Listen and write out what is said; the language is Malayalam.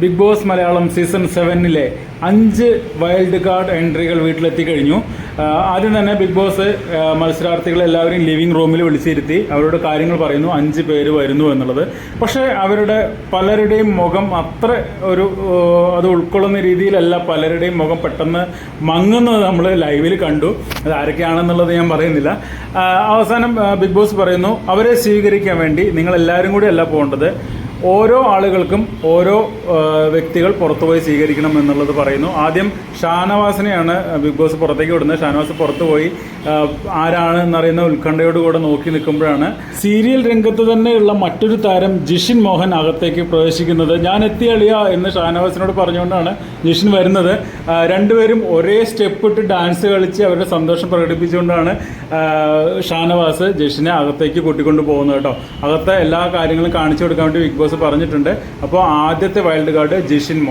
ബിഗ് ബോസ് മലയാളം സീസൺ സെവനിലെ അഞ്ച് വൈൽഡ് കാർഡ് എൻട്രികൾ വീട്ടിലെത്തി കഴിഞ്ഞു. ആദ്യം തന്നെ ബിഗ് ബോസ് മത്സരാർത്ഥികളെ എല്ലാവരെയും ലിവിംഗ് റൂമിൽ വിളിച്ചിരുത്തി. അവരോട് കാര്യങ്ങൾ പറയുന്നു അഞ്ച് പേര് വരുന്നു എന്നുള്ളത്. പക്ഷേ അവരുടെ പലരുടെയും മുഖം അത്ര ഒരു അത് ഉൾക്കൊള്ളുന്ന രീതിയിലല്ല പലരുടെയും മുഖം പെട്ടെന്ന് മങ്ങുന്നത് നമ്മൾ ലൈവിൽ കണ്ടു. അത് ആരൊക്കെയാണെന്നുള്ളത് ഞാൻ പറയുന്നില്ല. അവസാനം ബിഗ് ബോസ് പറയുന്നു അവരെ സ്വീകരിക്കാൻ വേണ്ടി നിങ്ങൾ എല്ലാവരും കൂടി അല്ല പോകേണ്ടത്. ഓരോ ആളുകൾക്കും ഓരോ വ്യക്തികൾ പുറത്തുപോയി സ്വീകരിക്കണം എന്നുള്ളത് പറയുന്നു. ആദ്യം ഷാനവാസിനെയാണ് ബിഗ് ബോസ് പുറത്തേക്ക് വിടുന്നത്. ഷാനവാസ് പുറത്തുപോയി ആരാണ് എന്നറിയുന്ന ഉത്കണ്ഠയോടുകൂടെ നോക്കി നിൽക്കുമ്പോഴാണ് സീരിയൽ രംഗത്ത് തന്നെയുള്ള മറ്റൊരു താരം ജിഷിൻ മോഹൻ അകത്തേക്ക് പ്രവേശിക്കുന്നത്. ഞാൻ എത്തിയളിയ എന്ന് ഷാനവാസിനോട് പറഞ്ഞുകൊണ്ടാണ് ജിഷിൻ വരുന്നത്. രണ്ടുപേരും ഒരേ സ്റ്റെപ്പ് ഇട്ട് ഡാൻസ് കളിച്ച് അവരുടെ സന്തോഷം പ്രകടിപ്പിച്ചുകൊണ്ടാണ് ഷാനവാസ് ജിഷിനെ അകത്തേക്ക് കൂട്ടിക്കൊണ്ട് പോകുന്നത് കേട്ടോ. അകത്തെ എല്ലാ കാര്യങ്ങളും കാണിച്ചു കൊടുക്കാൻ വേണ്ടി ബിഗ് ബോസ് പറഞ്ഞിട്ടുണ്ട്. അപ്പോൾ ആദ്യത്തെ വൈൽഡ് കാർഡ് ജിഷിൻ